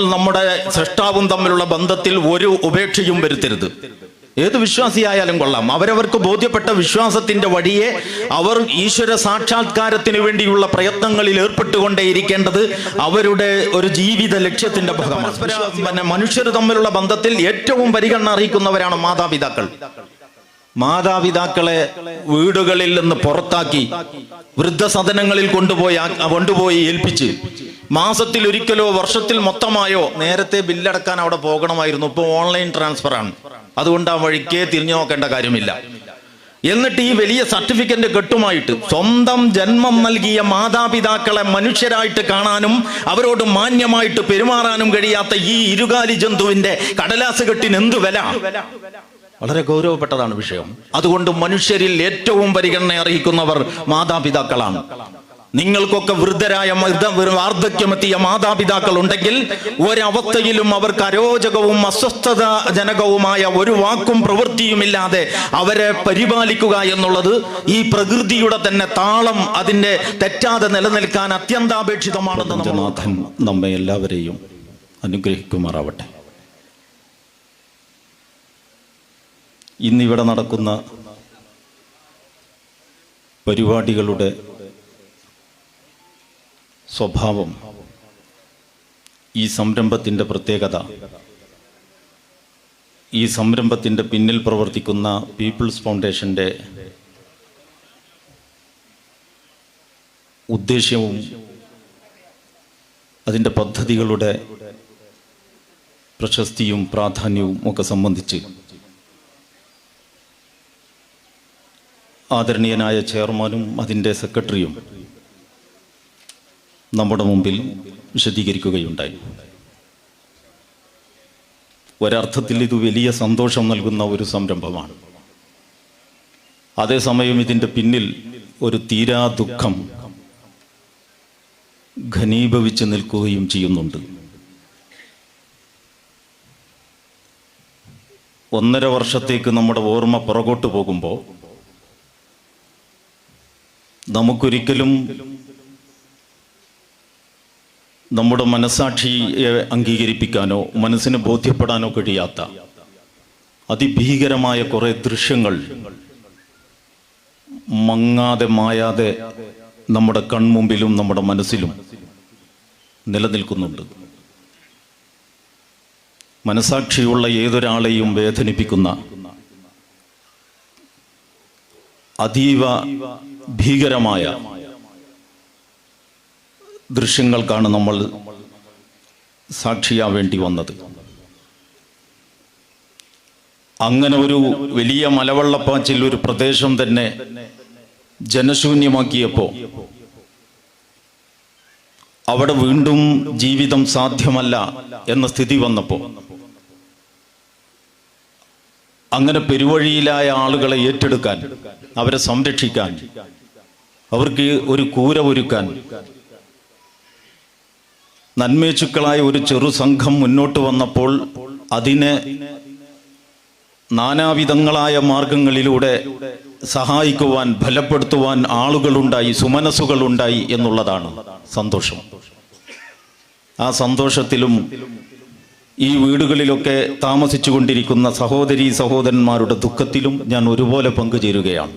നമ്മുടെ സൃഷ്ടാവും തമ്മിലുള്ള ബന്ധത്തിൽ ഒരു ഉപേക്ഷയും വരുത്തരുത്. ഏത് വിശ്വാസിയായാലും കൊള്ളാം. അവരവർക്ക് ബോധ്യപ്പെട്ട വിശ്വാസത്തിന്റെ വഴിയെ അവർ ഈശ്വര സാക്ഷാത്കാരത്തിന് വേണ്ടിയുള്ള പ്രയത്നങ്ങളിൽ ഏർപ്പെട്ടുകൊണ്ടേയിരിക്കേണ്ടത് അവരുടെ ഒരു ജീവിത ലക്ഷ്യത്തിന്റെ ഭാഗമാണ്. മനുഷ്യർ തമ്മിലുള്ള ബന്ധത്തിൽ ഏറ്റവും പരിഗണന അറിയിക്കുന്നവരാണ് മാതാപിതാക്കൾ. മാതാപിതാക്കളെ വീടുകളിൽ നിന്ന് പുറത്താക്കി വൃദ്ധസദനങ്ങളിൽ കൊണ്ടുപോയി കൊണ്ടുപോയി ഏൽപ്പിച്ച് മാസത്തിൽ ഒരിക്കലോ വർഷത്തിൽ മൊത്തമായോ നേരത്തെ ബില്ലടക്കാൻ അവിടെ പോകണമായിരുന്നു. ഇപ്പോൾ ഓൺലൈൻ ട്രാൻസ്ഫർ ആണ്. അതുകൊണ്ട് ആ വഴിക്ക് തിരിഞ്ഞു നോക്കേണ്ട കാര്യമില്ല. എന്നിട്ട് ഈ വലിയ സർട്ടിഫിക്കറ്റ് കെട്ടുമായിട്ട് സ്വന്തം ജന്മം നൽകിയ മാതാപിതാക്കളെ മനുഷ്യരായിട്ട് കാണാനും അവരോട് മാന്യമായിട്ട് പെരുമാറാനും കഴിയാത്ത ഈ ഇരുകാലി ജന്തുവിന്റെ കടലാസ് കെട്ടിന് എന്ത് വില? വളരെ ഗൗരവപ്പെട്ടതാണ് വിഷയം. അതുകൊണ്ട് മനുഷ്യരിൽ ഏറ്റവും പരിഗണന അറിയിക്കുന്നവർ മാതാപിതാക്കളാണ്. നിങ്ങൾക്കൊക്കെ വൃദ്ധരായ മൃത- വാർദ്ധക്യമെത്തിയ മാതാപിതാക്കൾ ഉണ്ടെങ്കിൽ ഒരവസ്ഥയിലും അവർക്ക് അരോചകവും അസ്വസ്ഥത ജനകവുമായ ഒരു വാക്കും പ്രവൃത്തിയുമില്ലാതെ അവരെ പരിപാലിക്കുക എന്നുള്ളത് ഈ പ്രകൃതിയുടെ തന്നെ താളം അതിന്റെ തെറ്റാതെ നിലനിൽക്കാൻ അത്യന്താപേക്ഷിതമാണെന്ന് നാഥൻ നമ്മെ എല്ലാവരെയും അനുഗ്രഹിക്കുമാറാവട്ടെ. ഇന്നിവിടെ നടക്കുന്ന പരിപാടികളുടെ സ്വഭാവം. ഈ സംരംഭത്തിന്റെ പ്രത്യേകത. ഈ സംരംഭത്തിന്റെ പിന്നിൽ പ്രവർത്തിക്കുന്ന പീപ്പിൾസ് ഫൗണ്ടേഷന്റെ ഉദ്ദേശ്യവും അതിന്റെ പദ്ധതികളുടെ പ്രശസ്തിയും പ്രാധാന്യവും ഒക്കെ സംബന്ധിച്ച് ആദരണീയനായ ചെയർമാനും അതിന്റെ സെക്രട്ടറിയും നമ്മുടെ മുമ്പിൽ വിശദീകരിക്കുകയുണ്ടായി. ഒരർത്ഥത്തിൽ ഇത് വലിയ സന്തോഷം നൽകുന്ന ഒരു സംരംഭമാണ്. അതേസമയം ഇതിന്റെ പിന്നിൽ ഒരു തീരാ ദുഃഖം ഘനീഭവിച്ച് നിൽക്കുകയും ചെയ്യുന്നുണ്ട്. ഒന്നര വർഷത്തേക്ക് നമ്മുടെ ഓർമ്മ പുറകോട്ട് പോകുമ്പോൾ നമുക്കൊരിക്കലും നമ്മുടെ മനസാക്ഷിയെ അംഗീകരിപ്പിക്കാനോ മനസ്സിന് ബോധ്യപ്പെടാനോ കഴിയാത്ത അതിഭീകരമായ കുറെ ദൃശ്യങ്ങൾ മങ്ങാതെ മായാതെ നമ്മുടെ കൺമുമ്പിലും നമ്മുടെ മനസ്സിലും നിലനിൽക്കുന്നുണ്ട്. മനസാക്ഷിയുള്ള ഏതൊരാളെയും വേദനിപ്പിക്കുന്ന അതീവ ഭീകരമായ ദൃശ്യങ്ങൾക്കാണ് നമ്മൾ സാക്ഷിയാവേണ്ടി വന്നത്. അങ്ങനെ ഒരു വലിയ മലവെള്ളപ്പാച്ചിൽ ഒരു പ്രദേശം തന്നെ ജനശൂന്യമാക്കിയപ്പോൾ അവിടെ വീണ്ടും ജീവിതം സാധ്യമല്ല എന്ന സ്ഥിതി വന്നപ്പോൾ അങ്ങനെ പെരുവഴിയിലായ ആളുകളെ ഏറ്റെടുക്കാൻ അവരെ സംരക്ഷിക്കാൻ അവർക്ക് ഒരു കൂര ഒരുക്കാൻ നന്മേച്ചുക്കളായ ഒരു ചെറു സംഘം മുന്നോട്ട് വന്നപ്പോൾ അതിനെ നാനാവിധങ്ങളായ മാർഗങ്ങളിലൂടെ സഹായിക്കുവാൻ ഫലപ്പെടുത്തുവാൻ ആളുകളുണ്ടായി സുമനസ്സുകളുണ്ടായി എന്നുള്ളതാണ് സന്തോഷം. ആ സന്തോഷത്തിലും ഈ വീടുകളിലൊക്കെ താമസിച്ചു കൊണ്ടിരിക്കുന്ന സഹോദരി സഹോദരന്മാരുടെ ദുഃഖത്തിലും ഞാൻ ഒരുപോലെ പങ്കുചേരുകയാണ്.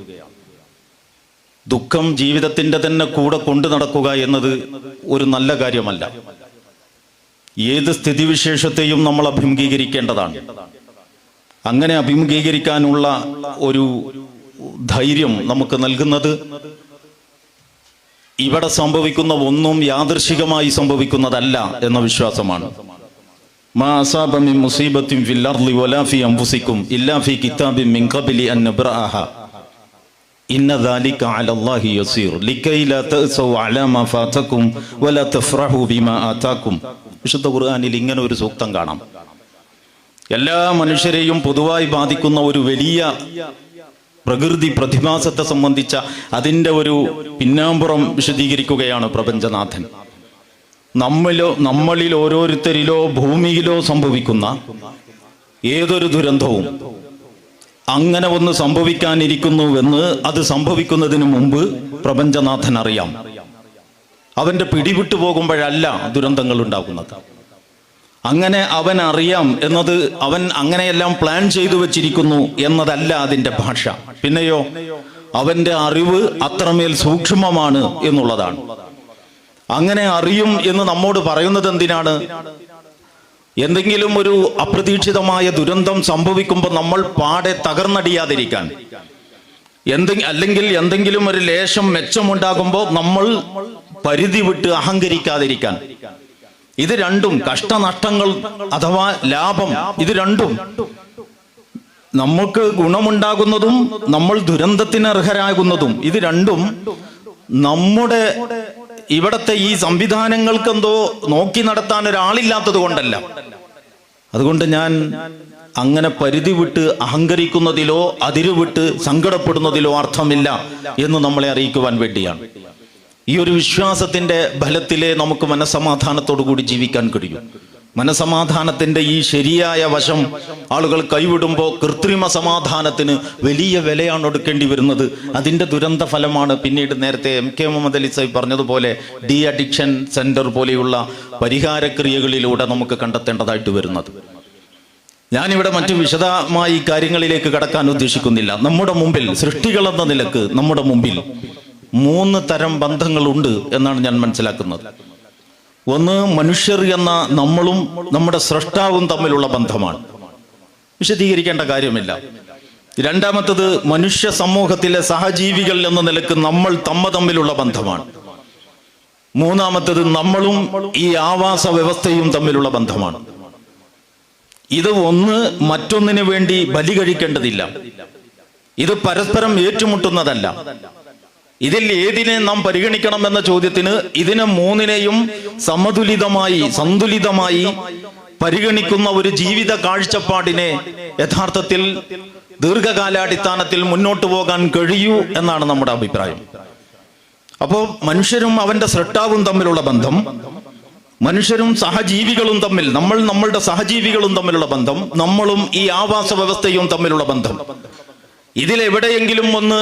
ദുഃഖം ജീവിതത്തിന്റെ തന്നെ കൂടെ കൊണ്ടു നടക്കുക എന്നത് ഒരു നല്ല കാര്യമല്ല. ഏത് സ്ഥിതിവിശേഷത്തെയും നമ്മൾ അഭിമുഖീകരിക്കേണ്ടതാണ്. അങ്ങനെ അഭിമുഖീകരിക്കാനുള്ള ഒരു ധൈര്യം നമുക്ക് നൽകുന്നത് ഇവിടെ സംഭവിക്കുന്ന ഒന്നും യാദൃശികമായി സംഭവിക്കുന്നതല്ല എന്ന വിശ്വാസമാണ്. മാ അസാബ മിൻ മുസീബത്തിൻ ഫിൽ അർളി വലാ ഫി അൻഫുസിക്കും ഇല്ലാ ഫി ذلك على الله يسير لكي ഇന്ന ദാലിക അലല്ലാഹി യസീർ فاتكم ولا تفرحوا بما വിശുദ്ധ ഖുർആനിൽ ഇങ്ങനെ ഒരു സൂക്തം കാണാം. എല്ലാ മനുഷ്യരെയും പൊതുവായി ബാധിക്കുന്ന ഒരു വലിയ പ്രകൃതി പ്രതിഭാസത്തെ സംബന്ധിച്ച അതിന്റെ ഒരു പിന്നാമ്പുറം വിശദീകരിക്കുകയാണ് പ്രപഞ്ചനാഥൻ. നമ്മളിലോ നമ്മളിൽ ഓരോരുത്തരിലോ ഭൂമിയിലോ സംഭവിക്കുന്ന ഏതൊരു ദുരന്തവും അങ്ങനെ ഒന്ന് സംഭവിക്കാനിരിക്കുന്നുവെന്ന് അത് സംഭവിക്കുന്നതിന് മുമ്പ് പ്രപഞ്ചനാഥൻ അറിയാം. അവന്റെ പിടിവിട്ടു പോകുമ്പോഴല്ല ദുരന്തങ്ങൾ ഉണ്ടാകുന്നത്. അങ്ങനെ അവൻ അറിയാം എന്നത് അവൻ അങ്ങനെയെല്ലാം പ്ലാൻ ചെയ്തു വച്ചിരിക്കുന്നു എന്നതല്ല അതിന്റെ ഭാഷ. പിന്നെയോ അവന്റെ അറിവ് അത്രമേൽ സൂക്ഷ്മമാണ് എന്നുള്ളതാണ്. അങ്ങനെ അറിയും എന്ന് നമ്മോട് പറയുന്നത് എന്തിനാണ്? എന്തെങ്കിലും ഒരു അപ്രതീക്ഷിതമായ ദുരന്തം സംഭവിക്കുമ്പോൾ നമ്മൾ പാടെ തകർന്നടിയാതിരിക്കാൻ. എന്തെങ്കിലും അല്ലെങ്കിൽ എന്തെങ്കിലും ഒരു ലേശം മെച്ചമുണ്ടാകുമ്പോൾ നമ്മൾ പരിധി വിട്ട് അഹങ്കരിക്കാതിരിക്കാൻ. ഇത് രണ്ടും കഷ്ടനഷ്ടങ്ങൾ അഥവാ ലാഭം ഇത് രണ്ടും. നമുക്ക് ഗുണമുണ്ടാകുന്നതും നമ്മൾ ദുരന്തത്തിന് അർഹരാകുന്നതും ഇത് രണ്ടും നമ്മുടെ ഇവിടത്തെ ഈ സംവിധാനങ്ങൾക്ക് എന്തോ നോക്കി നടത്താൻ ഒരാളില്ലാത്തത് കൊണ്ടല്ല. അതുകൊണ്ട് ഞാൻ അങ്ങനെ പരിധി വിട്ട് അഹങ്കരിക്കുന്നതിലോ അതിരുവിട്ട് സങ്കടപ്പെടുന്നതിലോ അർത്ഥമില്ല എന്ന് നമ്മളെ അറിയിക്കുവാൻ വേണ്ടിയാണ്. ഈ ഒരു വിശ്വാസത്തിന്റെ ബലത്തിലെ നമുക്ക് മനസമാധാനത്തോടു കൂടി ജീവിക്കാൻ കഴിയും. മനസമാധാനത്തിന്റെ ഈ ശരിയായ വശം ആളുകൾ കൈവിടുമ്പോൾ കൃത്രിമ സമാധാനത്തിന് വലിയ വിലയാണ് കൊടുക്കേണ്ടി വരുന്നത്. അതിന്റെ ദുരന്ത ഫലമാണ് പിന്നീട് നേരത്തെ എം കെ മുഹമ്മദ് അലി സാഹിബ് പറഞ്ഞതുപോലെ ഡി അഡിക്ഷൻ സെന്റർ പോലെയുള്ള പരിഹാരക്രിയകളിലൂടെ നമുക്ക് കണ്ടെത്തേണ്ടതായിട്ട് വരുന്നത്. ഞാനിവിടെ മറ്റു വിശദമായി കാര്യങ്ങളിലേക്ക് കടക്കാൻ ഉദ്ദേശിക്കുന്നില്ല. നമ്മുടെ മുമ്പിൽ സൃഷ്ടികൾ എന്ന നിലയ്ക്ക് നമ്മുടെ മുമ്പിൽ മൂന്ന് തരം ബന്ധങ്ങളുണ്ട് എന്നാണ് ഞാൻ മനസ്സിലാക്കുന്നത്. ഒന്ന് മനുഷ്യർ എന്ന നമ്മളും നമ്മുടെ സൃഷ്ടാവും തമ്മിലുള്ള ബന്ധമാണ്. വിശദീകരിക്കേണ്ട കാര്യമില്ല. രണ്ടാമത്തത് മനുഷ്യ സമൂഹത്തിലെ സഹജീവികൾ എന്ന നിലയ്ക്ക് നമ്മൾ തമ്മ തമ്മിലുള്ള ബന്ധമാണ്. മൂന്നാമത്തത് നമ്മളും ഈ ആവാസ വ്യവസ്ഥയും തമ്മിലുള്ള ബന്ധമാണ്. ഇത് ഒന്ന് മറ്റൊന്നിനു വേണ്ടി ബലി കഴിക്കേണ്ടതില്ല. ഇത് പരസ്പരം ഏറ്റുമുട്ടുന്നതല്ല. ഇതിൽ ഏതിനെ നാം പരിഗണിക്കണം എന്ന ചോദ്യത്തിന് ഇതിനെ മൂന്നിനെയും സമതുലിതമായി സന്തുലിതമായി പരിഗണിക്കുന്ന ഒരു ജീവിത കാഴ്ചപ്പാടിനെ യഥാർത്ഥത്തിൽ ദീർഘകാലാടിസ്ഥാനത്തിൽ മുന്നോട്ട് പോകാൻ കഴിയൂ എന്നാണ് നമ്മുടെ അഭിപ്രായം. അപ്പോ മനുഷ്യരും അവന്റെ സൃഷ്ടാവും തമ്മിലുള്ള ബന്ധം മനുഷ്യരും സഹജീവികളും തമ്മിൽ നമ്മൾ നമ്മളുടെ സഹജീവികളും തമ്മിലുള്ള ബന്ധം നമ്മളും ഈ ആവാസ വ്യവസ്ഥയും തമ്മിലുള്ള ബന്ധം. ഇതിലെവിടെയെങ്കിലും ഒന്ന്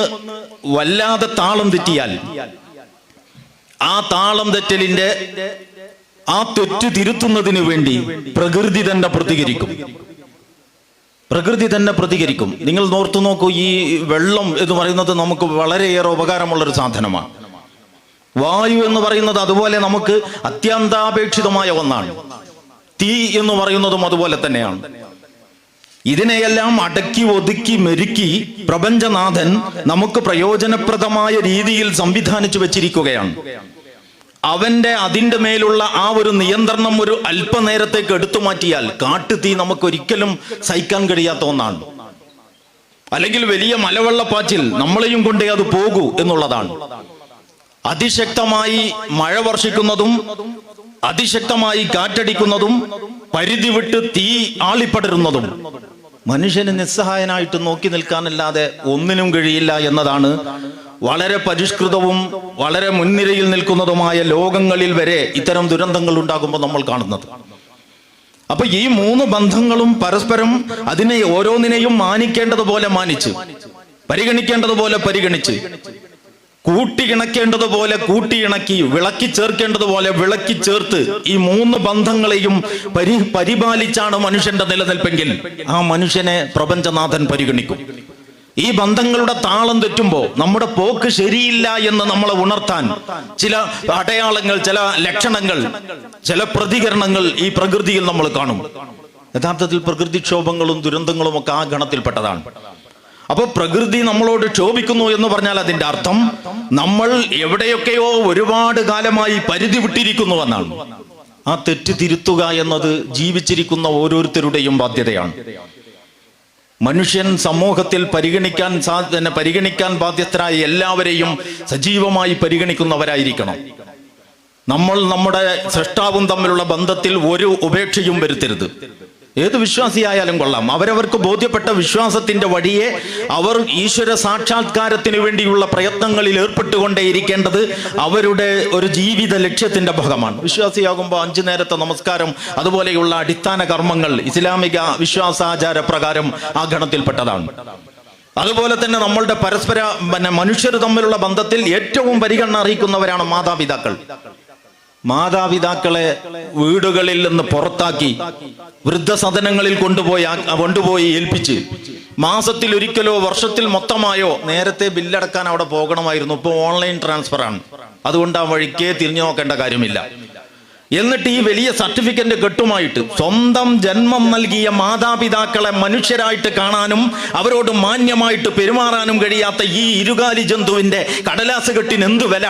വല്ലാതെ താളം തെറ്റിയാൽ ആ താളം തെറ്റലിന്റെ ആ തെറ്റ് തിരുത്തുന്നതിന് വേണ്ടി പ്രകൃതി തന്നെ പ്രതികരിക്കും. പ്രകൃതി തന്നെ പ്രതികരിക്കും. നിങ്ങൾ നോർത്തു നോക്കൂ ഈ വെള്ളം എന്ന് പറയുന്നത് നമുക്ക് വളരെയേറെ ഉപകാരമുള്ള ഒരു സാധനമാണ്. വായു എന്ന് പറയുന്നത് അതുപോലെ നമുക്ക് അത്യന്താപേക്ഷിതമായ ഒന്നാണ്. തീ എന്ന് പറയുന്നതും അതുപോലെ തന്നെയാണ്. ഇതിനെയെല്ലാം അടക്കി ഒതുക്കി മെരുക്കി പ്രപഞ്ചനാഥൻ നമുക്ക് പ്രയോജനപ്രദമായ രീതിയിൽ സംവിധാനിച്ചു വെച്ചിരിക്കുകയാണ്. അവന്റെ അതിന്റെ മേലുള്ള ആ ഒരു നിയന്ത്രണം ഒരു അല്പനേരത്തേക്ക് എടുത്തു മാറ്റിയാൽ കാട്ടുതീ നമുക്ക് ഒരിക്കലും സഹിക്കാൻ കഴിയാത്ത ഒന്നാണ്. അല്ലെങ്കിൽ വലിയ മലവെള്ളപ്പാച്ചിൽ നമ്മളെയും കൊണ്ടേ അത് പോകൂ എന്നുള്ളതാണ്. അതിശക്തമായി മഴ വർഷിക്കുന്നതും അതിശക്തമായി കാറ്റടിക്കുന്നതും പരിധി വിട്ട് തീ ആളിപ്പടരുന്നതും മനുഷ്യന് നിസ്സഹായനായിട്ട് നോക്കി നിൽക്കാനല്ലാതെ ഒന്നിനും കഴിയില്ല എന്നതാണ് വളരെ പരിഷ്കൃതവും വളരെ മുൻനിരയിൽ നിൽക്കുന്നതുമായ ലോകങ്ങളിൽ വരെ ഇത്തരം ദുരന്തങ്ങൾ ഉണ്ടാകുമ്പോൾ നമ്മൾ കാണുന്നത്. അപ്പൊ ഈ മൂന്ന് ബന്ധങ്ങളും പരസ്പരം അതിനെ ഓരോന്നിനെയും മാനിക്കേണ്ടതുപോലെ മാനിച്ച് പരിഗണിക്കേണ്ടതുപോലെ പരിഗണിച്ച് കൂട്ടിയിണക്കേണ്ടതുപോലെ കൂട്ടിയിണക്കി വിളക്കി ചേർക്കേണ്ടതുപോലെ വിളക്കി ചേർത്ത് ഈ മൂന്ന് ബന്ധങ്ങളെയും പരി പരിപാലിച്ചാണ് മനുഷ്യന്റെ നിലനിൽപ്പെങ്കിൽ ആ മനുഷ്യനെ പ്രപഞ്ചനാഥൻ പരിഗണിക്കും. ഈ ബന്ധങ്ങളുടെ താളം തെറ്റുമ്പോൾ നമ്മുടെ പോക്ക് ശരിയില്ല എന്ന് നമ്മളെ ഉണർത്താൻ ചില അടയാളങ്ങൾ ചില ലക്ഷണങ്ങൾ ചില പ്രതികരണങ്ങൾ ഈ പ്രകൃതിയിൽ നമ്മൾ കാണും. യഥാർത്ഥത്തിൽ പ്രകൃതിക്ഷോഭങ്ങളും ദുരന്തങ്ങളും ഒക്കെ ആ ഗണത്തിൽപ്പെട്ടതാണ്. അപ്പൊ പ്രകൃതി നമ്മളോട് ക്ഷോഭിക്കുന്നു എന്ന് പറഞ്ഞാൽ അതിന്റെ അർത്ഥം നമ്മൾ എവിടെയൊക്കെയോ ഒരുപാട് കാലമായി പരിധി വിട്ടിരിക്കുന്നു എന്നാണ്. ആ തെറ്റ് തിരുത്തുക എന്നത് ജീവിച്ചിരിക്കുന്ന ഓരോരുത്തരുടെയും ബാധ്യതയാണ്. മനുഷ്യൻ സമൂഹത്തിൽ പരിഗണിക്കാൻ സാ- പരിഗണിക്കാൻ ബാധ്യസ്ഥരായ എല്ലാവരെയും സജീവമായി പരിഗണിക്കുന്നവരായിരിക്കണം. നമ്മൾ നമ്മുടെ സൃഷ്ടാവും തമ്മിലുള്ള ബന്ധത്തിൽ ഒരു ഉപേക്ഷയും വരുത്തരുത്. ഏത് വിശ്വാസിയായാലും കൊള്ളാം. അവരവർക്ക് ബോധ്യപ്പെട്ട വിശ്വാസത്തിന്റെ വഴിയെ അവർ ഈശ്വര സാക്ഷാത്കാരത്തിന് വേണ്ടിയുള്ള പ്രയത്നങ്ങളിൽ ഏർപ്പെട്ടുകൊണ്ടേയിരിക്കേണ്ടത് അവരുടെ ഒരു ജീവിത ലക്ഷ്യത്തിന്റെ ഭാഗമാണ്. വിശ്വാസിയാകുമ്പോൾ അഞ്ചു നേരത്തെ നമസ്കാരം അതുപോലെയുള്ള അടിസ്ഥാന കർമ്മങ്ങൾ ഇസ്ലാമിക വിശ്വാസാചാര പ്രകാരം ആ ഗണത്തിൽപ്പെട്ടതാണ്. അതുപോലെ തന്നെ നമ്മളുടെ പരസ്പര പിന്നെ മനുഷ്യർ തമ്മിലുള്ള ബന്ധത്തിൽ ഏറ്റവും പരിഗണന അറിയിക്കുന്നവരാണ് മാതാപിതാക്കൾ. മാതാപിതാക്കളെ വീടുകളിൽ നിന്ന് പുറത്താക്കി വൃദ്ധസദനങ്ങളിൽ കൊണ്ടുപോയി കൊണ്ടുപോയി ഏൽപ്പിച്ച് മാസത്തിൽ ഒരിക്കലോ വർഷത്തിൽ മൊത്തമായോ നേരത്തെ ബില്ലടക്കാൻ അവിടെ പോകണമായിരുന്നു. ഇപ്പോൾ ഓൺലൈൻ ട്രാൻസ്ഫർ ആണ് അതുകൊണ്ട് ആ വഴിക്കേ തിരിഞ്ഞു നോക്കേണ്ട കാര്യമില്ല. എന്നിട്ട് ഈ വലിയ സർട്ടിഫിക്കറ്റ് കെട്ടുമായിട്ട് സ്വന്തം ജന്മം നൽകിയ മാതാപിതാക്കളെ മനുഷ്യരായിട്ട് കാണാനും അവരോട് മാന്യമായിട്ട് പെരുമാറാനും കഴിയാത്ത ഈ ഇരുകാലി ജന്തുവിന്റെ കടലാസ് കെട്ടിന് എന്തു വില?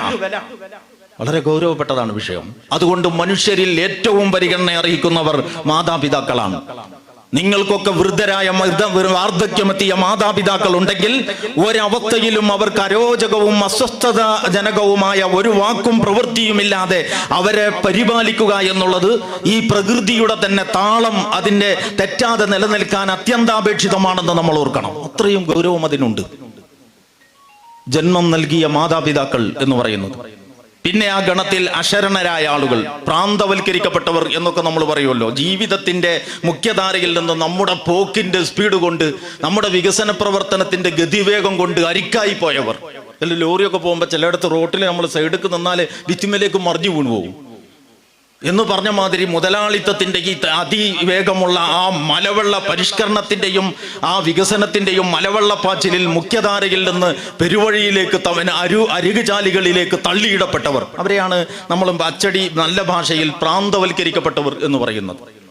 വളരെ ഗൗരവപ്പെട്ടതാണ് വിഷയം. അതുകൊണ്ട് മനുഷ്യരിൽ ഏറ്റവും പരിഗണന അർഹിക്കുന്നവർ മാതാപിതാക്കളാണ്. നിങ്ങൾക്കൊക്കെ വൃദ്ധരായ വൃദ്ധ- വാർദ്ധക്യമെത്തിയ മാതാപിതാക്കൾ ഉണ്ടെങ്കിൽ ഒരവസ്ഥയിലും അവർക്ക് അരോചകവും അസ്വസ്ഥതാജനകവുമായ ഒരു വാക്കും പ്രവൃത്തിയുമില്ലാതെ അവരെ പരിപാലിക്കുക എന്നുള്ളത് ഈ പ്രകൃതിയുടെ തന്നെ താളം അതിന്റെ തെറ്റാതെ നിലനിൽക്കാൻ അത്യന്താപേക്ഷിതമാണെന്ന് നമ്മൾ ഓർക്കണം. അത്രയും ഗൗരവം അതിനുണ്ട്. ജന്മം നൽകിയ മാതാപിതാക്കൾ എന്ന് പറയുന്നത്. പിന്നെ ആ ഗണത്തിൽ അശരണരായ ആളുകൾ പ്രാന്തവൽക്കരിക്കപ്പെട്ടവർ എന്നൊക്കെ നമ്മൾ പറയുമല്ലോ. ജീവിതത്തിന്റെ മുഖ്യധാരയിൽ നിന്ന് നമ്മുടെ പോക്കിന്റെ സ്പീഡ് കൊണ്ട് നമ്മുടെ വികസന പ്രവർത്തനത്തിന്റെ ഗതിവേഗം കൊണ്ട് അരിക്കായി പോയവർ അല്ല ലോറിയൊക്കെ പോകുമ്പോൾ ചിലയിടത്ത് റോട്ടിൽ നമ്മൾ സൈഡിൽ നിന്നാൽ ഭിത്തിമേലേക്ക് മറിഞ്ഞു വീണു പോകും. എന്ന് പറഞ്ഞ മാതിരി മുതലാളിത്തത്തിന്റെ ഈ അതിവേഗമുള്ള ആ മലവെള്ള പരിഷ്കരണത്തിന്റെയും ആ വികസനത്തിന്റെയും മലവെള്ളപ്പാച്ചിലിൽ മുഖ്യധാരയിൽ നിന്ന് പെരുവഴിയിലേക്ക് തവൻ അരു അരുകുചാലികളിലേക്ക് തള്ളിയിടപ്പെട്ടവർ. അവരെയാണ് നമ്മളും അച്ചടി നല്ല ഭാഷയിൽ പ്രാന്തവൽക്കരിക്കപ്പെട്ടവർ എന്ന് പറയുന്നത്.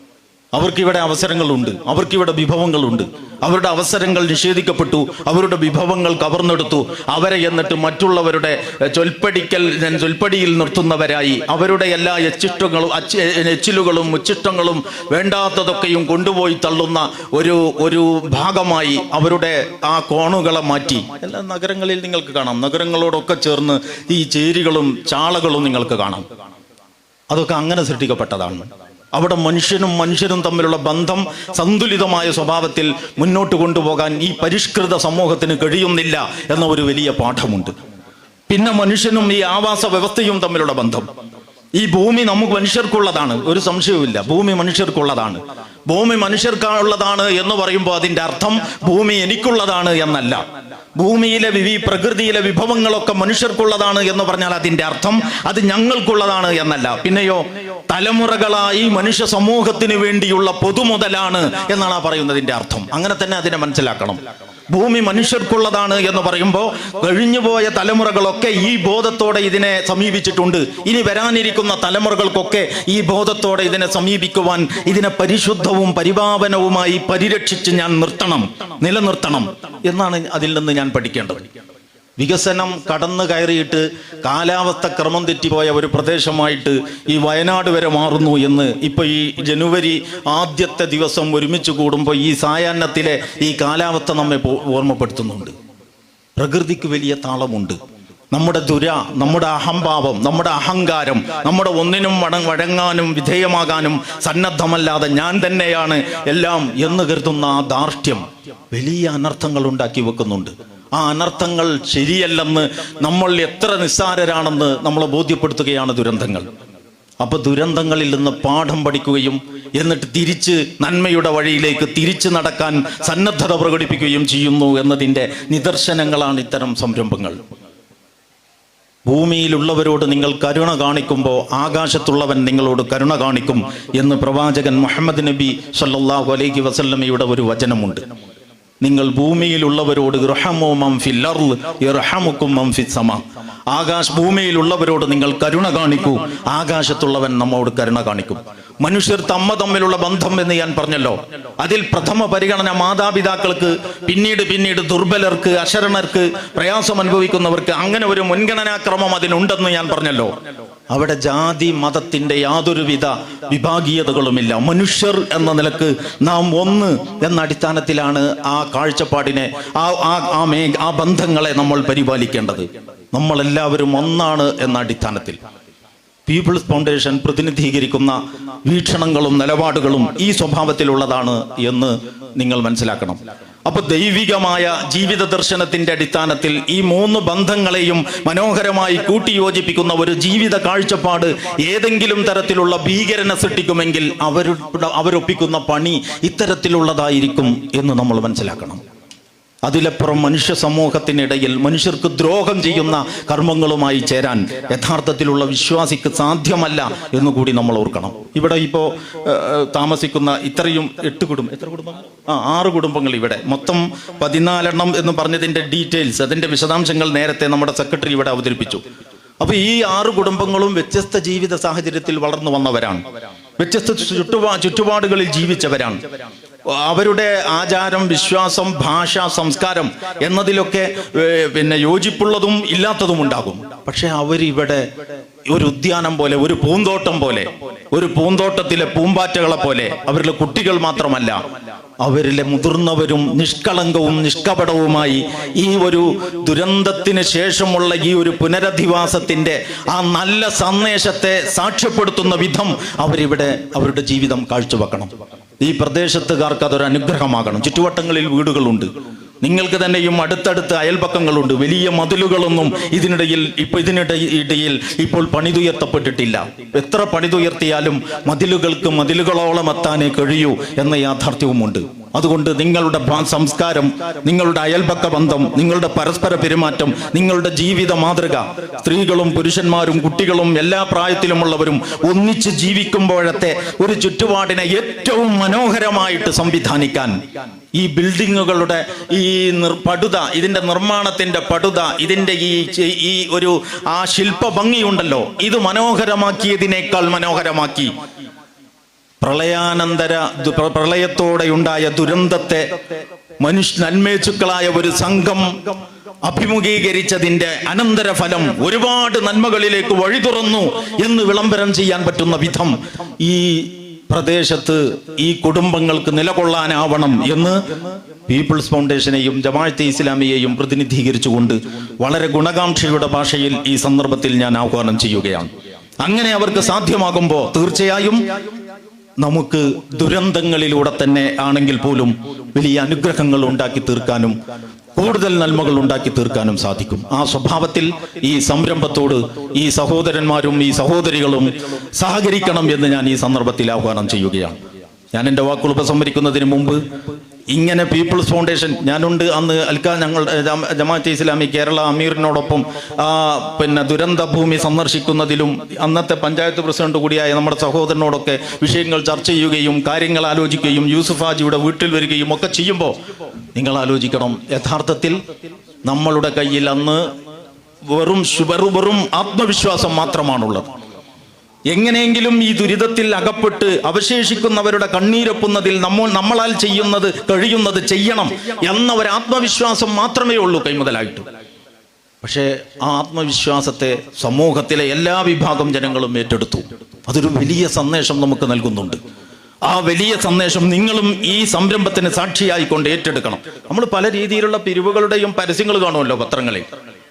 അവർക്കിവിടെ അവസരങ്ങളുണ്ട്. അവർക്കിവിടെ വിഭവങ്ങളുണ്ട്. അവരുടെ അവസരങ്ങൾ നിഷേധിക്കപ്പെട്ടു. അവരുടെ വിഭവങ്ങൾ കവർന്നെടുത്തു. അവരെ എന്നിട്ട് മറ്റുള്ളവരുടെ ചൊൽപ്പടിക്കൽ ചൊൽപ്പടിയിൽ നിർത്തുന്നവരായി. അവരുടെ എല്ലാ എച്ചിഷ്ടങ്ങളും എച്ചിലുകളും ഉച്ചിഷ്ടങ്ങളും വേണ്ടാത്തതൊക്കെയും കൊണ്ടുപോയി തള്ളുന്ന ഒരു ഒരു ഭാഗമായി അവരുടെ ആ കോണുകളെ മാറ്റി. എല്ലാ നഗരങ്ങളിൽ നിങ്ങൾക്ക് കാണാം. നഗരങ്ങളോടൊക്കെ ചേർന്ന് ഈ ചേരികളും ചാളകളും നിങ്ങൾക്ക് കാണാം. അതൊക്കെ അങ്ങനെ സൃഷ്ടിക്കപ്പെട്ടതാണ്. അവിടെ മനുഷ്യനും മനുഷ്യനും തമ്മിലുള്ള ബന്ധം സന്തുലിതമായ സ്വഭാവത്തിൽ മുന്നോട്ട് കൊണ്ടുപോകാൻ ഈ പരിഷ്കൃത സമൂഹത്തിന് കഴിയുന്നില്ല എന്ന ഒരു വലിയ പാഠമുണ്ട്. പിന്നെ മനുഷ്യനും ഈ ആവാസ വ്യവസ്ഥയും തമ്മിലുള്ള ബന്ധം. ഈ ഭൂമി നമുക്ക് മനുഷ്യർക്കുള്ളതാണ് ഒരു സംശയവുമില്ല. ഭൂമി മനുഷ്യർക്കുള്ളതാണ്. ഭൂമി മനുഷ്യർക്കുള്ളതാണ് എന്ന് പറയുമ്പോൾ അതിന്റെ അർത്ഥം ഭൂമി എനിക്കുള്ളതാണ് എന്നല്ല. ഭൂമിയിലെ വിവി പ്രകൃതിയിലെ വിഭവങ്ങളൊക്കെ മനുഷ്യർക്കുള്ളതാണ് എന്ന് പറഞ്ഞാൽ അതിന്റെ അർത്ഥം അത് ഞങ്ങൾക്കുള്ളതാണ് എന്നല്ല. പിന്നെയോ തലമുറകളായി മനുഷ്യ സമൂഹത്തിന് വേണ്ടിയുള്ള പൊതുമുതലാണ് എന്നാണ് ആ പറയുന്നതിന്റെ അർത്ഥം. അങ്ങനെ തന്നെ അതിനെ മനസ്സിലാക്കണം. ഭൂമി മനുഷ്യർക്കുള്ളതാണ് എന്ന് പറയുമ്പോൾ കഴിഞ്ഞുപോയ തലമുറകളൊക്കെ ഈ ബോധത്തോടെ ഇതിനെ സമീപിച്ചിട്ടുണ്ട്. ഇനി വരാനിരിക്കുന്ന തലമുറകൾക്കൊക്കെ ഈ ബോധത്തോടെ ഇതിനെ സമീപിക്കുവാൻ ഇതിനെ പരിശുദ്ധവും പരിപാവനവുമായി പരിരക്ഷിച്ച് ഞാൻ നിർത്തണം നിലനിർത്തണം എന്നാണ് അതിൽ നിന്ന് ഞാൻ പഠിക്കേണ്ടത്. വികസനം കടന്നു കയറിയിട്ട് കാലാവസ്ഥ ക്രമം തെറ്റിപ്പോയ ഒരു പ്രദേശമായിട്ട് ഈ വയനാട് വരെ മാറുന്നു എന്ന് ഇപ്പൊ ഈ ജനുവരി ആദ്യത്തെ ദിവസം ഒരുമിച്ച് കൂടുമ്പോൾ ഈ സായാഹ്നത്തിലെ ഈ കാലാവസ്ഥ നമ്മെ ഓർമ്മപ്പെടുത്തുന്നുണ്ട്. പ്രകൃതിക്ക് വലിയ താളമുണ്ട്. നമ്മുടെ ദുര നമ്മുടെ അഹംഭാവം നമ്മുടെ അഹങ്കാരം നമ്മുടെ ഒന്നിനും വട വഴങ്ങാനും വിധേയമാകാനും സന്നദ്ധമല്ലാതെ ഞാൻ തന്നെയാണ് എല്ലാം എന്ന് കരുതുന്ന ആ ധാർഷ്ട്യം വലിയ അനർത്ഥങ്ങൾ ഉണ്ടാക്കി വെക്കുന്നുണ്ട്. ആ അനർത്ഥങ്ങൾ ശരിയല്ലെന്ന് നമ്മൾ എത്ര നിസ്സാരരാണെന്ന് നമ്മളെ ബോധ്യപ്പെടുത്തുകയാണ് ദുരന്തങ്ങൾ. അപ്പൊ ദുരന്തങ്ങളിൽ നിന്ന് പാഠം പഠിക്കുകയും എന്നിട്ട് തിരിച്ച് നന്മയുടെ വഴിയിലേക്ക് തിരിച്ചു നടക്കാൻ സന്നദ്ധത പ്രകടിപ്പിക്കുകയും ചെയ്യുന്നു എന്നതിന്റെ നിദർശനങ്ങളാണ് ഇത്തരം സംരംഭങ്ങൾ. ഭൂമിയിലുള്ളവരോട് നിങ്ങൾ കരുണ കാണിക്കുമ്പോൾ ആകാശത്തുള്ളവൻ നിങ്ങളോട് കരുണ കാണിക്കും എന്ന് പ്രവാചകൻ മുഹമ്മദ് നബി സല്ലാഹു അലൈഹി വസല്ലമയുടെ ഒരു വചനമുണ്ട്. നിങ്ങൾ ഭൂമിയിലുള്ളവരോട് ആകാശ ഭൂമിയിലുള്ളവരോട് നിങ്ങൾ കരുണ കാണിക്കൂ ആകാശത്തുള്ളവൻ നമ്മോട് കരുണ കാണിക്കും. മനുഷ്യർ തമ്മ തമ്മിലുള്ള ബന്ധം എന്ന് ഞാൻ പറഞ്ഞല്ലോ. അതിൽ പ്രഥമ പരിഗണന മാതാപിതാക്കൾക്ക് പിന്നീട് പിന്നീട് ദുർബലർക്ക് അശരണർക്ക് പ്രയാസം അനുഭവിക്കുന്നവർക്ക് അങ്ങനെ ഒരു മുൻഗണനാക്രമം അതിനുണ്ടെന്ന് ഞാൻ പറഞ്ഞല്ലോ. അവിടെ ജാതി മതത്തിന്റെ യാതൊരുവിധ വിഭാഗീയതകളുമില്ല. മനുഷ്യർ എന്ന നിലയ്ക്ക് നാം ഒന്ന് എന്ന അടിസ്ഥാനത്തിലാണ് ആ കാഴ്ചപ്പാടിനെ ആ ആ ആ ബന്ധങ്ങളെ നമ്മൾ പരിപാലിക്കേണ്ടത്. നമ്മളെല്ലാവരും ഒന്നാണ് എന്ന അടിസ്ഥാനത്തിൽ. പീപ്പിൾസ് ഫൗണ്ടേഷൻ പ്രതിനിധീകരിക്കുന്ന വീക്ഷണങ്ങളും നിലപാടുകളും ഈ സ്വഭാവത്തിലുള്ളതാണ് എന്ന് നിങ്ങൾ മനസ്സിലാക്കണം. അപ്പൊ ദൈവികമായ ജീവിത ദർശനത്തിന്റെ അടിസ്ഥാനത്തിൽ ഈ മൂന്ന് ബന്ധങ്ങളെയും മനോഹരമായി കൂട്ടിയോജിപ്പിക്കുന്ന ഒരു ജീവിത കാഴ്ചപ്പാട് ഏതെങ്കിലും തരത്തിലുള്ള ഭീകരനെ സൃഷ്ടിക്കുമെങ്കിൽ അവരുടെ അവരൊപ്പിക്കുന്ന പണി ഇത്തരത്തിലുള്ളതായിരിക്കും എന്ന് നമ്മൾ മനസ്സിലാക്കണം. അതിലപ്പുറം മനുഷ്യ സമൂഹത്തിനിടയിൽ മനുഷ്യർക്ക് ദ്രോഹം ചെയ്യുന്ന കർമ്മങ്ങളുമായി ചേരാൻ യഥാർത്ഥത്തിലുള്ള വിശ്വാസിക്ക് സാധ്യമല്ല എന്ന് കൂടി നമ്മൾ ഓർക്കണം. ഇവിടെ ഇപ്പോൾ താമസിക്കുന്ന ഇത്രയും എട്ട് കുടുംബം എത്ര കുടുംബങ്ങൾ? ആ ആറ് കുടുംബങ്ങൾ ഇവിടെ. മൊത്തം പതിനാലെണ്ണം എന്ന് പറഞ്ഞതിന്റെ ഡീറ്റെയിൽസ് അതിന്റെ വിശദാംശങ്ങൾ നേരത്തെ നമ്മുടെ സെക്രട്ടറി ഇവിടെ അവതരിപ്പിച്ചു. അപ്പൊ ഈ ആറ് കുടുംബങ്ങളും വ്യത്യസ്ത ജീവിത സാഹചര്യത്തിൽ വളർന്നു വന്നവരാണ്. വ്യത്യസ്ത ചുറ്റുപാ ചുറ്റുപാടുകളിൽ ജീവിച്ചവരാണ്. അവരുടെ ആചാരം വിശ്വാസം ഭാഷ സംസ്കാരം എന്നതിലൊക്കെ പിന്നെ യോജിപ്പുള്ളതും ഇല്ലാത്തതും ഉണ്ടാകും. പക്ഷെ അവരിവിടെ ഒരു ഉദ്യാനം പോലെ ഒരു പൂന്തോട്ടം പോലെ ഒരു പൂന്തോട്ടത്തിലെ പൂമ്പാറ്റകളെ പോലെ അവരിലെ കുട്ടികൾ മാത്രമല്ല അവരിലെ മുതിർന്നവരും നിഷ്കളങ്കവും നിഷ്കപടവുമായി ഈ ഒരു ദുരന്തത്തിന് ശേഷമുള്ള ഈ ഒരു പുനരധിവാസത്തിന്റെ ആ നല്ല സന്ദേശത്തെ സാക്ഷ്യപ്പെടുത്തുന്ന വിധം അവരിവിടെ അവരുടെ ജീവിതം കാഴ്ചവെക്കണം. ഈ പ്രദേശത്തുകാർക്ക് അതൊരു അനുഗ്രഹമാകണം. ചുറ്റുവട്ടങ്ങളിൽ വീടുകളുണ്ട്. നിങ്ങൾക്ക് തന്നെയും അടുത്തടുത്ത് അയൽപക്കങ്ങളുണ്ട്. വലിയ മതിലുകളൊന്നും ഇതിനിടയിൽ ഇപ്പൊ ഇതിനിടയിൽ ഇപ്പോൾ പണിതുയർത്തപ്പെട്ടിട്ടില്ല. എത്ര പണിതുയർത്തിയാലും മതിലുകൾക്ക് മതിലുകളോളം എത്താനേ കഴിയൂ എന്ന യാഥാർത്ഥ്യവുമുണ്ട്. അതുകൊണ്ട് നിങ്ങളുടെ സംസ്കാരം നിങ്ങളുടെ അയൽപക്ക ബന്ധം നിങ്ങളുടെ പരസ്പര പെരുമാറ്റം നിങ്ങളുടെ ജീവിത മാതൃക സ്ത്രീകളും പുരുഷന്മാരും കുട്ടികളും എല്ലാ പ്രായത്തിലുമുള്ളവരും ഒന്നിച്ച് ജീവിക്കുമ്പോഴത്തെ ഒരു ചുറ്റുപാടിനെ ഏറ്റവും മനോഹരമായിട്ട് സംവിധാനിക്കാൻ ഈ ബിൽഡിങ്ങുകളുടെ ഈ പടുത ഇതിന്റെ നിർമ്മാണത്തിന്റെ പടുത ഇതിന്റെ ഈ ഈ ഒരു ആ ശില്പ ഭംഗിയുണ്ടല്ലോ ഇത് മനോഹരമാക്കിയതിനേക്കാൾ മനോഹരമാക്കി. പ്രളയാനന്തര പ്രളയത്തോടെ ഉണ്ടായ ദുരന്തത്തെ മനുഷ്യ നന്മേച്ചുക്കളായ ഒരു സംഘം അഭിമുഖീകരിച്ചതിന്റെ അനന്തരഫലം ഒരുപാട് നന്മകളിലേക്ക് വഴി തുറന്നു എന്ന് വിളംബരം ചെയ്യാൻ പറ്റുന്ന വിധം ഈ പ്രദേശത്ത് ഈ കുടുംബങ്ങൾക്ക് നിലകൊള്ളാനാവണം എന്ന് പീപ്പിൾസ് ഫൗണ്ടേഷനെയും ജമാഅത്തെ ഇസ്ലാമിയെയും പ്രതിനിധീകരിച്ചുകൊണ്ട് വളരെ ഗുണകാംക്ഷയുടെ ഭാഷയിൽ ഈ സന്ദർഭത്തിൽ ഞാൻ ആഹ്വാനം ചെയ്യുകയാണ്. അങ്ങനെ അവർക്ക് സാധ്യമാകുമ്പോൾ തീർച്ചയായും നമുക്ക് ദുരന്തങ്ങളിലൂടെ തന്നെ ആണെങ്കിൽ പോലും വലിയ അനുഗ്രഹങ്ങൾ ഉണ്ടാക്കി തീർക്കാനും കൂടുതൽ നന്മകൾ ഉണ്ടാക്കി തീർക്കാനും സാധിക്കും. ആ സ്വഭാവത്തിൽ ഈ സംരംഭത്തോട് ഈ സഹോദരന്മാരും ഈ സഹോദരികളും സഹകരിക്കണം എന്ന് ഞാൻ ഈ സന്ദർഭത്തിൽ ആഹ്വാനം ചെയ്യുകയാണ്. ഞാൻ എന്റെ വാക്കുകൾ ഉപസംഹരിക്കുന്നതിന് മുമ്പ് ഇങ്ങനെ പീപ്പിൾസ് ഫൗണ്ടേഷൻ ഞാനുണ്ട് അന്ന് അൽക്ക ഞങ്ങൾ ജമാഅത്തെ ഇസ്ലാമി കേരള അമീറിനോടൊപ്പം പിന്നെ ദുരന്ത ഭൂമി സന്ദർശിക്കുന്നതിലും അന്നത്തെ പഞ്ചായത്ത് പ്രസിഡന്റ് കൂടിയായ നമ്മുടെ സഹോദരനോടൊക്കെ വിഷയങ്ങൾ ചർച്ച ചെയ്യുകയും കാര്യങ്ങൾ ആലോചിക്കുകയും യൂസുഫ് ഹാജിയുടെ വീട്ടിൽ വരികയും ഒക്കെ ചെയ്യുമ്പോൾ നിങ്ങൾ ആലോചിക്കണം. യഥാർത്ഥത്തിൽ നമ്മളുടെ കയ്യിൽ അന്ന് വെറും വെറും ആത്മവിശ്വാസം മാത്രമാണുള്ളത്. എങ്ങനെയെങ്കിലും ഈ ദുരിതത്തിൽ അകപ്പെട്ട് അവശേഷിക്കുന്നവരുടെ കണ്ണീരൊപ്പുന്നതിൽ നമ്മൾ നമ്മളാൽ ചെയ്യുന്നത് കഴിയുന്നത് ചെയ്യണം എന്ന ഒരു ആത്മവിശ്വാസം മാത്രമേ ഉള്ളൂ കൈമുതലായിട്ട്. പക്ഷേ ആ ആത്മവിശ്വാസത്തെ സമൂഹത്തിലെ എല്ലാ വിഭാഗം ജനങ്ങളും ഏറ്റെടുത്തു. അതൊരു വലിയ സന്ദേശം നമുക്ക് നൽകുന്നുണ്ട്. ആ വലിയ സന്ദേശം നിങ്ങളും ഈ സംരംഭത്തിന് സാക്ഷിയായിക്കൊണ്ട് ഏറ്റെടുക്കണം. നമ്മൾ പല രീതിയിലുള്ള പിരിവുകളുടെയും പരസ്യങ്ങൾ കാണുമല്ലോ പത്രങ്ങളിൽ.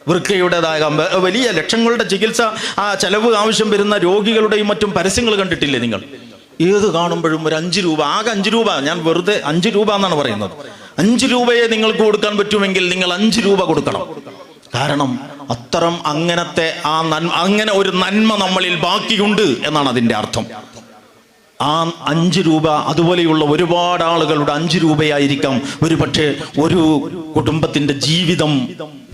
വൃക്കയുടേതായ വലിയ ലക്ഷങ്ങളുടെ ചികിത്സ ആ ചെലവ് ആവശ്യം വരുന്ന രോഗികളുടെയും മറ്റും പരസ്യങ്ങൾ കണ്ടിട്ടില്ലേ നിങ്ങൾ? ഏത് കാണുമ്പോഴും ഒരു അഞ്ച് രൂപ ആകെ അഞ്ച് രൂപ. ഞാൻ വെറുതെ അഞ്ച് രൂപ എന്നാണ് പറയുന്നത്. അഞ്ച് രൂപയെ നിങ്ങൾക്ക് കൊടുക്കാൻ പറ്റുമെങ്കിൽ നിങ്ങൾ അഞ്ച് രൂപ കൊടുക്കണം. കാരണം അത്തരം അങ്ങനത്തെ ആ നന്മ അങ്ങനെ ഒരു നന്മ നമ്മളിൽ ബാക്കിയുണ്ട് എന്നാണ് അതിന്റെ അർത്ഥം. ആ അഞ്ച് രൂപ അതുപോലെയുള്ള ഒരുപാട് ആളുകളുടെ അഞ്ച് രൂപയായിരിക്കാം ഒരു പക്ഷേ ഒരു കുടുംബത്തിന്റെ ജീവിതം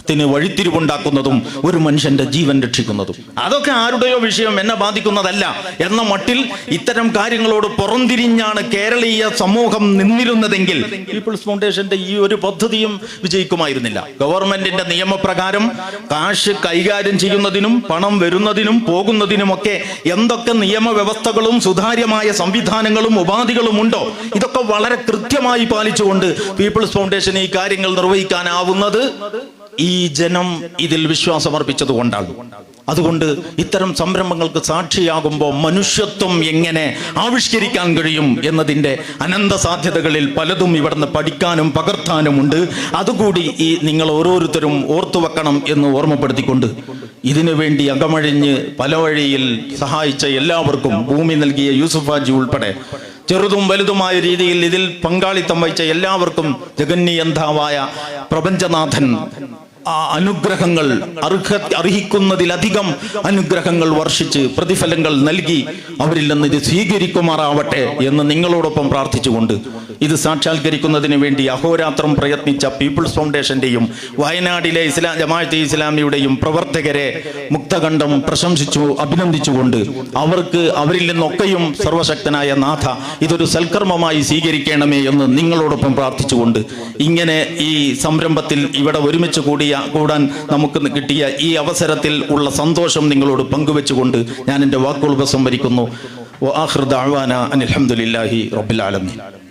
ത്തിന് വഴിത്തിരിവുണ്ടാക്കുന്നതും ഒരു മനുഷ്യന്റെ ജീവൻ രക്ഷിക്കുന്നതും. അതൊക്കെ ആരുടെയോ വിഷയം എന്നെ ബാധിക്കുന്നതല്ല. എന്ന മട്ടിൽ ഇത്തരം കാര്യങ്ങളോട് പുറംതിരിഞ്ഞാണ് കേരളീയ സമൂഹം നിന്നിരുന്നതെങ്കിൽ പീപ്പിൾസ് ഫൗണ്ടേഷന്റെ ഈ ഒരു പദ്ധതിയും വിജയിക്കുമായിരുന്നില്ല. ഗവൺമെന്റിന്റെ നിയമപ്രകാരം കാശ് കൈകാര്യം ചെയ്യുന്നതിനും പണം വരുന്നതിനും പോകുന്നതിനുമൊക്കെ എന്തൊക്കെ നിയമവ്യവസ്ഥകളും സുതാര്യമായ സംവിധാനങ്ങളും ഉപാധികളും ഉണ്ടോ ഇതൊക്കെ വളരെ കൃത്യമായി പാലിച്ചുകൊണ്ട് പീപ്പിൾസ് ഫൗണ്ടേഷൻ ഈ കാര്യങ്ങൾ നിർവഹിക്കാനാവുന്നത് ഈ ജനം ഇതിൽ വിശ്വാസമർപ്പിച്ചത് കൊണ്ടാണ് അതുകൊണ്ട് ഇത്തരം സംരംഭങ്ങൾക്ക് സാക്ഷിയാകുമ്പോൾ മനുഷ്യത്വം എങ്ങനെ ആവിഷ്കരിക്കാൻ കഴിയും എന്നതിന്റെ അനന്ത സാധ്യതകളിൽ പലതും ഇവിടുന്ന് പഠിക്കാനും പകർത്താനുമുണ്ട്. അതുകൂടി ഈ നിങ്ങൾ ഓരോരുത്തരും ഓർത്തു വെക്കണം എന്ന് ഓർമ്മപ്പെടുത്തിക്കൊണ്ട് ഇതിനു വേണ്ടി അകമഴിഞ്ഞ് പല വഴിയിൽ സഹായിച്ച എല്ലാവർക്കും ഭൂമി നൽകിയ യൂസുഫ് ഹാജി ഉൾപ്പെടെ ചെറുതും വലുതുമായ രീതിയിൽ ഇതിൽ പങ്കാളിത്തം വഹിച്ച എല്ലാവർക്കും ജഗന്നിയന്ധാവായ പ്രപഞ്ചനാഥൻ ആ അനുഗ്രഹങ്ങൾ അർഹ അർഹിക്കുന്നതിലധികം അനുഗ്രഹങ്ങൾ വർഷിച്ച് പ്രതിഫലങ്ങൾ നൽകി അവരിൽ നിന്ന് ഇത് സ്വീകരിക്കുമാറാവട്ടെ എന്ന് നിങ്ങളോടൊപ്പം പ്രാർത്ഥിച്ചുകൊണ്ട് ഇത് സാക്ഷാത്കരിക്കുന്നതിന് വേണ്ടി അഹോരാത്രം പ്രയത്നിച്ച പീപ്പിൾസ് ഫൗണ്ടേഷന്റെയും വയനാടിലെ ഇസ്ലാം ജമാഅത്തെ ഇസ്ലാമിയുടെയും പ്രവർത്തകരെ മുക്തകണ്ഠം പ്രശംസിച്ചു അഭിനന്ദിച്ചുകൊണ്ട് അവർക്ക് അവരിൽ നിന്നൊക്കെയും സർവശക്തനായ നാഥ ഇതൊരു സൽക്കർമ്മമായി സ്വീകരിക്കണമേ എന്ന് നിങ്ങളോടൊപ്പം പ്രാർത്ഥിച്ചുകൊണ്ട് ഇങ്ങനെ ഈ സംരംഭത്തിൽ ഇവിടെ ഒരുമിച്ച് കൂടിയ കൂടാൻ നമുക്ക് കിട്ടിയ ഈ അവസരത്തിൽ ഉള്ള സന്തോഷം നിങ്ങളോട് പങ്കുവെച്ചുകൊണ്ട് ഞാൻ എന്റെ വാക്കുകൾ ഉപസംഹരിക്കുന്നു. അനിൽഹമുല്ലാഹി ദഅവാന